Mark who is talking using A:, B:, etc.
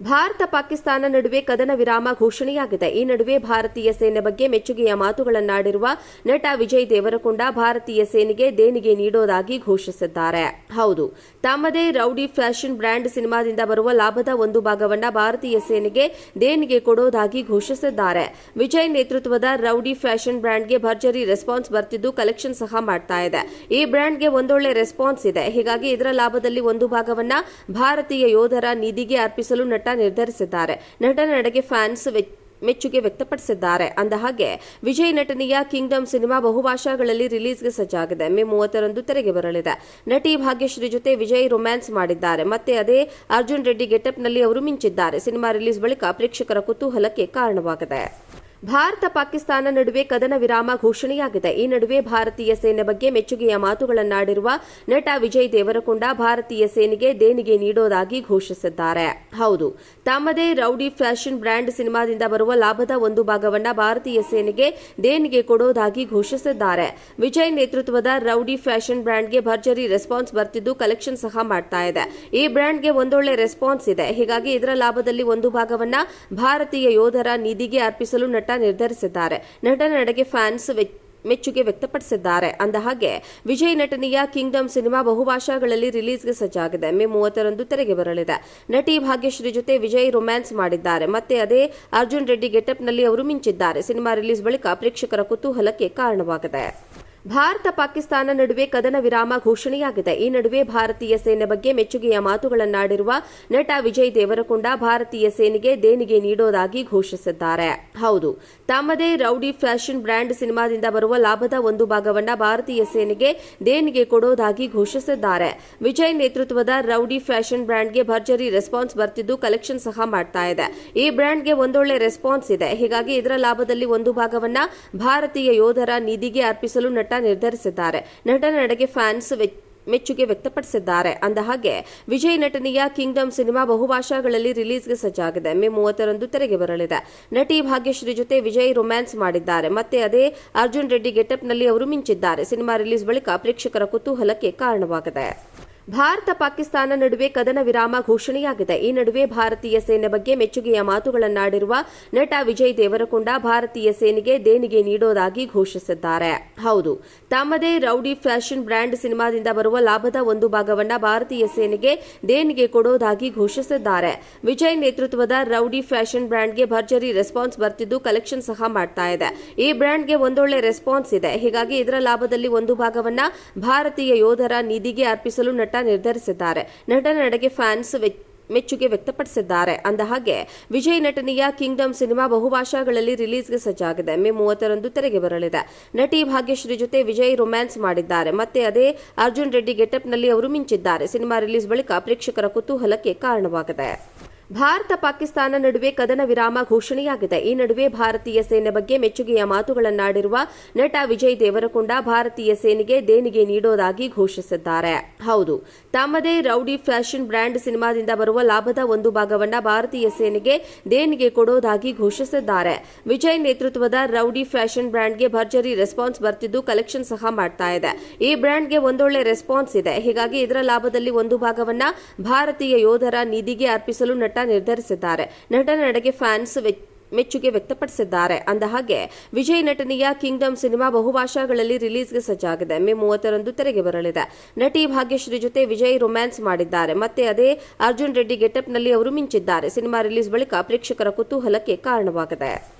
A: ಭಾರತ ಪಾಕಿಸ್ತಾನ ನಡುವೆ ಕದನ ವಿರಾಮ ಘೋಷಣೆಯಾಗಿದೆ. ಈ ನಡುವೆ ಭಾರತೀಯ ಸೇನೆ ಬಗ್ಗೆ ಮೆಚ್ಚುಗೆಯ ಮಾತುಗಳನ್ನಾಡಿರುವ ನಟ ವಿಜಯ್ ದೇವರಕೊಂಡ ಭಾರತೀಯ ಸೇನೆಗೆ ದೇಣಿಗೆ ನೀಡೋದಾಗಿ ಘೋಷಿಸಿದ್ದಾರೆ. ಹೌದು, ತಮ್ಮದೇ ರೌಡಿ ಫ್ಯಾಷನ್ ಬ್ರ್ಯಾಂಡ್ ಸಿನಿಮಾದಿಂದ ಬರುವ ಲಾಭದ ಒಂದು ಭಾಗವನ್ನ ಭಾರತೀಯ ಸೇನೆಗೆ ದೇಣಿಗೆ ಕೊಡೋದಾಗಿ ಘೋಷಿಸಿದ್ದಾರೆ. ವಿಜಯ್ ನೇತೃತ್ವದ ರೌಡಿ ಫ್ಯಾಷನ್ ಬ್ರ್ಯಾಂಡ್ಗೆ ಭರ್ಜರಿ ರೆಸ್ಪಾನ್ಸ್ ಬರ್ತಿದ್ದು ಕಲೆಕ್ಷನ್ ಸಹ ಮಾಡ್ತಾ ಇದೆ. ಈ ಬ್ರ್ಯಾಂಡ್ಗೆ ಒಂದೊಳ್ಳೆ ರೆಸ್ಪಾನ್ಸ್ ಇದೆ. ಹೀಗಾಗಿ ಇದರ ಲಾಭದಲ್ಲಿ ಒಂದು ಭಾಗವನ್ನ ಭಾರತೀಯ ಯೋಧರ ನಿಧಿಗೆ ಅರ್ಪಿಸಲು ನಟ ನಿರ್ಧರಿಸಿದ್ದಾರೆ. ನಟನ ನಡೆಗೆ ಫ್ಯಾನ್ಸ್ ಮೆಚ್ಚುಗೆ ವ್ಯಕ್ತಪಡಿಸಿದ್ದಾರೆ. ಅಂದ ಹಾಗೆ, ವಿಜಯ್ ನಟನೆಯ ಕಿಂಗ್ಡಮ್ ಸಿನಿಮಾ ಬಹುಭಾಷಾಗಳಲ್ಲಿ ರಿಲೀಸ್ಗೆ ಸಜ್ಜಾಗಿದೆ. ಮೇ ಮೂವತ್ತರಂದು ತೆರೆಗೆ ಬರಲಿದೆ. ನಟಿ ಭಾಗ್ಯಶ್ರೀ ಜೊತೆ ವಿಜಯ್ ರೊಮ್ಯಾನ್ಸ್ ಮಾಡಿದ್ದಾರೆ. ಮತ್ತೆ ಅದೇ ಅರ್ಜುನ್ ರೆಡ್ಡಿ ಗೆಟಪ್ನಲ್ಲಿ ಅವರು ಮಿಂಚಿದ್ದಾರೆ. ಸಿನಿಮಾ ರಿಲೀಸ್ ಬಳಿಕ ಪ್ರೇಕ್ಷಕರ ಕುತೂಹಲಕ್ಕೆ ಕಾರಣವಾಗಿದೆ. ಭಾರತ ಪಾಕಿಸ್ತಾನ ನಡುವೆ ಕದನ ವಿರಾಮ ಘೋಷಣೆಯಾಗಿದೆ. ಈ ನಡುವೆ ಭಾರತೀಯ ಸೇನೆ ಬಗ್ಗೆ ಮೆಚ್ಚುಗೆಯ ಮಾತುಗಳನ್ನಾಡಿರುವ ನಟ ವಿಜಯ್ ದೇವರಕೊಂಡ ಭಾರತೀಯ ಸೇನೆಗೆ ದೇಣಿಗೆ ನೀಡೋದಾಗಿ ಘೋಷಿಸಿದ್ದಾರೆ. ಹೌದು, ತಮ್ಮದೇ ರೌಡಿ ಫ್ಯಾಷನ್ ಬ್ರ್ಯಾಂಡ್ ಸಿನಿಮಾದಿಂದ ಬರುವ ಲಾಭದ ಒಂದು ಭಾಗವನ್ನ ಭಾರತೀಯ ಸೇನೆಗೆ ದೇಣಿಗೆ ಕೊಡೋದಾಗಿ ಘೋಷಿಸಿದ್ದಾರೆ. ವಿಜಯ್ ನೇತೃತ್ವದ ರೌಡಿ ಫ್ಯಾಷನ್ ಬ್ರ್ಯಾಂಡ್ಗೆ ಭರ್ಜರಿ ರೆಸ್ಪಾನ್ಸ್ ಬರ್ತಿದ್ದು ಕಲೆಕ್ಷನ್ ಸಹ ಮಾಡ್ತಾ ಇದೆ. ಈ ಬ್ರ್ಯಾಂಡ್ಗೆ ಒಂದೊಳ್ಳೆ ರೆಸ್ಪಾನ್ಸ್ ಇದೆ. ಹೀಗಾಗಿ ಇದರ ಲಾಭದಲ್ಲಿ ಒಂದು ಭಾಗವನ್ನ ಭಾರತೀಯ ಯೋಧರ ನಿಧಿಗೆ ಅರ್ಪಿಸಲು ನಟ ನಿರ್ಧರಿಸಿದ್ದಾರೆ. ನಟನ ನಡೆಗೆ ಫ್ಯಾನ್ಸ್ ಮೆಚ್ಚುಗೆ ವ್ಯಕ್ತಪಡಿಸಿದ್ದಾರೆ. ಅಂದ ಹಾಗೆ, ವಿಜಯ್ ನಟನೆಯ ಕಿಂಗ್ಡಮ್ ಸಿನಿಮಾ ಬಹುಭಾಷಾಗಳಲ್ಲಿ ರಿಲೀಸ್ಗೆ ಸಜ್ಜಾಗಿದೆ. ಮೇ ಮೂವತ್ತರಂದು ತೆರೆಗೆ ಬರಲಿದೆ. ನಟಿ ಭಾಗ್ಯಶ್ರೀ ಜೊತೆ ವಿಜಯ್ ರೊಮ್ಯಾನ್ಸ್ ಮಾಡಿದ್ದಾರೆ. ಮತ್ತೆ ಅದೇ ಅರ್ಜುನ್ ರೆಡ್ಡಿ ಗೆಟಪ್ನಲ್ಲಿ ಅವರು ಮಿಂಚಿದ್ದಾರೆ. ಸಿನಿಮಾ ರಿಲೀಸ್ ಬಳಿಕ ಪ್ರೇಕ್ಷಕರ ಕುತೂಹಲಕ್ಕೆ ಕಾರಣವಾಗಿದೆ. ಭಾರತ ಪಾಕಿಸ್ತಾನ ನಡುವೆ ಕದನ ವಿರಾಮ ಘೋಷಣೆಯಾಗಿದೆ. ಈ ನಡುವೆ ಭಾರತೀಯ ಸೇನೆ ಬಗ್ಗೆ ಮೆಚ್ಚುಗೆಯ ಮಾತುಗಳನ್ನಾಡಿರುವ ನಟ ವಿಜಯ್ ದೇವರಕೊಂಡ ಭಾರತೀಯ ಸೇನೆಗೆ ದೇಣಿಗೆ ನೀಡೋದಾಗಿ ಘೋಷಿಸಿದ್ದಾರೆ. ಹೌದು, ತಮ್ಮದೇ ರೌಡಿ ಫ್ಯಾಷನ್ ಬ್ರ್ಯಾಂಡ್ ಸಿನಿಮಾದಿಂದ ಬರುವ ಲಾಭದ ಒಂದು ಭಾಗವನ್ನ ಭಾರತೀಯ ಸೇನೆಗೆ ದೇಣಿಗೆ ಕೊಡೋದಾಗಿ ಘೋಷಿಸಿದ್ದಾರೆ. ವಿಜಯ್ ನೇತೃತ್ವದ ರೌಡಿ ಫ್ಯಾಷನ್ ಬ್ರ್ಯಾಂಡ್ಗೆ ಭರ್ಜರಿ ರೆಸ್ಪಾನ್ಸ್ ಬರ್ತಿದ್ದು ಕಲೆಕ್ಷನ್ ಸಹ ಮಾಡ್ತಾ ಇದೆ. ಈ ಬ್ರ್ಯಾಂಡ್ಗೆ ಒಂದೊಳ್ಳೆ ರೆಸ್ಪಾನ್ಸ್ ಇದೆ. ಹೀಗಾಗಿ ಇದರ ಲಾಭದಲ್ಲಿ ಒಂದು ಭಾಗವನ್ನ ಭಾರತೀಯ ಯೋಧರ ನಿಧಿಗೆ ಅರ್ಪಿಸಲು ನಟ ನಿರ್ಧರಿಸಿದ್ದಾರೆ. ನಟನ ನಡೆಗೆ ಫ್ಯಾನ್ಸ್ ಮೆಚ್ಚುಗೆ ವ್ಯಕ್ತಪಡಿಸಿದ್ದಾರೆ. ಅಂದ ಹಾಗೆ, ವಿಜಯ್ ನಟನೆಯ ಕಿಂಗ್ಡಮ್ ಸಿನಿಮಾ ಬಹುಭಾಷಾಗಳಲ್ಲಿ ರಿಲೀಸ್ಗೆ ಸಜ್ಜಾಗಿದೆ. ಮೇ ಮೂವತ್ತರಂದು ತೆರೆಗೆ ಬರಲಿದೆ. ನಟಿ ಭಾಗ್ಯಶ್ರೀ ಜೊತೆ ವಿಜಯ್ ರೊಮ್ಯಾನ್ಸ್ ಮಾಡಿದ್ದಾರೆ. ಮತ್ತೆ ಅದೇ ಅರ್ಜುನ್ ರೆಡ್ಡಿ ಗೆಟಪ್ನಲ್ಲಿ ಅವರು ಮಿಂಚಿದ್ದಾರೆ. ಸಿನಿಮಾ ರಿಲೀಸ್ ಬಳಿಕ ಪ್ರೇಕ್ಷಕರ ಕುತೂಹಲಕ್ಕೆ ಕಾರಣವಾಗಿದೆ. ಭಾರತ ಪಾಕಿಸ್ತಾನ ನಡುವೆ ಕದನ ವಿರಾಮ ಘೋಷಣೆಯಾಗಿದೆ. ಈ ನಡುವೆ ಭಾರತೀಯ ಸೇನೆ ಬಗ್ಗೆ ಮೆಚ್ಚುಗೆಯ ಮಾತುಗಳನ್ನಾಡಿರುವ ನಟ ವಿಜಯ್ ದೇವರಕೊಂಡ ಭಾರತೀಯ ಸೇನೆಗೆ ದೇಣಿಗೆ ನೀಡೋದಾಗಿ ಘೋಷಿಸಿದ್ದಾರೆ. ಹೌದು, ತಮ್ಮದೇ ರೌಡಿ ಫ್ಯಾಷನ್ ಬ್ರ್ಯಾಂಡ್ ಸಿನಿಮಾದಿಂದ ಬರುವ ಲಾಭದ ಒಂದು ಭಾಗವನ್ನ ಭಾರತೀಯ ಸೇನೆಗೆ ದೇಣಿಗೆ ಕೊಡೋದಾಗಿ ಘೋಷಿಸಿದ್ದಾರೆ. ವಿಜಯ್ ನೇತೃತ್ವದ ರೌಡಿ ಫ್ಯಾಷನ್ ಬ್ರ್ಯಾಂಡ್ಗೆ ಭರ್ಜರಿ ರೆಸ್ಪಾನ್ಸ್ ಬರ್ತಿದ್ದು ಕಲೆಕ್ಷನ್ ಸಹ ಮಾಡ್ತಾ ಇದೆ. ಈ ಬ್ರ್ಯಾಂಡ್ಗೆ ಒಂದೊಳ್ಳೆ ರೆಸ್ಪಾನ್ಸ್ ಇದೆ. ಹೀಗಾಗಿ ಇದರ ಲಾಭದಲ್ಲಿ ಒಂದು ಭಾಗವನ್ನ ಭಾರತೀಯ ಯೋಧರ ನಿಧಿಗೆ ಅರ್ಪಿಸಲು ನಟ ನಿರ್ಧರಿಸಿದ್ದಾರೆ. ನಟನ ನಡೆಗೆ ಫ್ಯಾನ್ಸ್ ಮೆಚ್ಚುಗೆ ವ್ಯಕ್ತಪಡಿಸಿದ್ದಾರೆ. ಅಂದ ಹಾಗೆ, ವಿಜಯ್ ನಟನೆಯ ಕಿಂಗ್ಡಮ್ ಸಿನಿಮಾ ಬಹುಭಾಷಾಗಳಲ್ಲಿ ರಿಲೀಸ್ಗೆ ಸಜ್ಜಾಗಿದೆ. ಮೇ ಮೂವತ್ತರಂದು ತೆರೆಗೆ ಬರಲಿದೆ. ನಟಿ ಭಾಗ್ಯಶ್ರೀ ಜೊತೆ ವಿಜಯ್ ರೊಮ್ಯಾನ್ಸ್ ಮಾಡಿದ್ದಾರೆ. ಮತ್ತೆ ಅದೇ ಅರ್ಜುನ್ ರೆಡ್ಡಿ ಗೆಟಪ್ನಲ್ಲಿ ಅವರು ಮಿಂಚಿದ್ದಾರೆ. ಸಿನಿಮಾ ರಿಲೀಸ್ ಬಳಿಕ ಪ್ರೇಕ್ಷಕರ ಕುತೂಹಲಕ್ಕೆ ಕಾರಣವಾಗಿದೆ. ಭಾರತ ಪಾಕಿಸ್ತಾನ ನಡುವೆ ಕದನ ವಿರಾಮ ಘೋಷಣೆಯಾಗಿದೆ. ಈ ನಡುವೆ ಭಾರತೀಯ ಸೇನೆ ಬಗ್ಗೆ ಮೆಚ್ಚುಗೆಯ ಮಾತುಗಳನ್ನಾಡಿರುವ ನಟ ವಿಜಯ್ ದೇವರಕೊಂಡ ಭಾರತೀಯ ಸೇನೆಗೆ ದೇಣಿಗೆ ನೀಡೋದಾಗಿ ಘೋಷಿಸಿದ್ದಾರೆ. ಹೌದು, ತಮ್ಮದೇ ರೌಡಿ ಫ್ಯಾಷನ್ ಬ್ರ್ಯಾಂಡ್ ಸಿನಿಮಾದಿಂದ ಬರುವ ಲಾಭದ ಒಂದು ಭಾಗವನ್ನ ಭಾರತೀಯ ಸೇನೆಗೆ ದೇಣಿಗೆ ಕೊಡೋದಾಗಿ ಘೋಷಿಸಿದ್ದಾರೆ. ವಿಜಯ್ ನೇತೃತ್ವದ ರೌಡಿ ಫ್ಯಾಷನ್ ಬ್ರ್ಯಾಂಡ್ಗೆ ಭರ್ಜರಿ ರೆಸ್ಪಾನ್ಸ್ ಬರ್ತಿದ್ದು ಕಲೆಕ್ಷನ್ ಸಹ ಮಾಡ್ತಾ ಇದೆ. ಈ ಬ್ರ್ಯಾಂಡ್ಗೆ ಒಂದೊಳ್ಳೆ ರೆಸ್ಪಾನ್ಸ್ ಇದೆ. ಹೀಗಾಗಿ ಇದರ ಲಾಭದಲ್ಲಿ ಒಂದು ಭಾಗವನ್ನ ಭಾರತೀಯ ಯೋಧರ ನಿಧಿಗೆ ಅರ್ಪಿಸಲು ನಟ ನಿರ್ಧರಿಸಿದ್ದಾರೆ. ನಟನ ನಡೆಗೆ ಫ್ಯಾನ್ಸ್ ಮೆಚ್ಚುಗೆ ವ್ಯಕ್ತಪಡಿಸಿದ್ದಾರೆ. ಅಂದ ಹಾಗೆ, ವಿಜಯ್ ನಟನೆಯ ಕಿಂಗ್ಡಮ್ ಸಿನಿಮಾ ಬಹುಭಾಷಾಗಳಲ್ಲಿ ರಿಲೀಸ್ಗೆ ಸಜ್ಜಾಗಿದೆ. ಮೇ ಮೂವತ್ತರಂದು ತೆರೆಗೆ ಬರಲಿದೆ. ನಟಿ ಭಾಗ್ಯಶ್ರೀ ಜೊತೆ ವಿಜಯ್ ರೊಮ್ಯಾನ್ಸ್ ಮಾಡಿದ್ದಾರೆ. ಮತ್ತೆ ಅದೇ ಅರ್ಜುನ್ ರೆಡ್ಡಿ ಗೆಟಪ್ನಲ್ಲಿ ಅವರು ಮಿಂಚಿದ್ದಾರೆ. ಸಿನಿಮಾ ರಿಲೀಸ್ ಬಳಿಕ ಪ್ರೇಕ್ಷಕರ ಕುತೂಹಲಕ್ಕೆ ಕಾರಣವಾಗಿದೆ.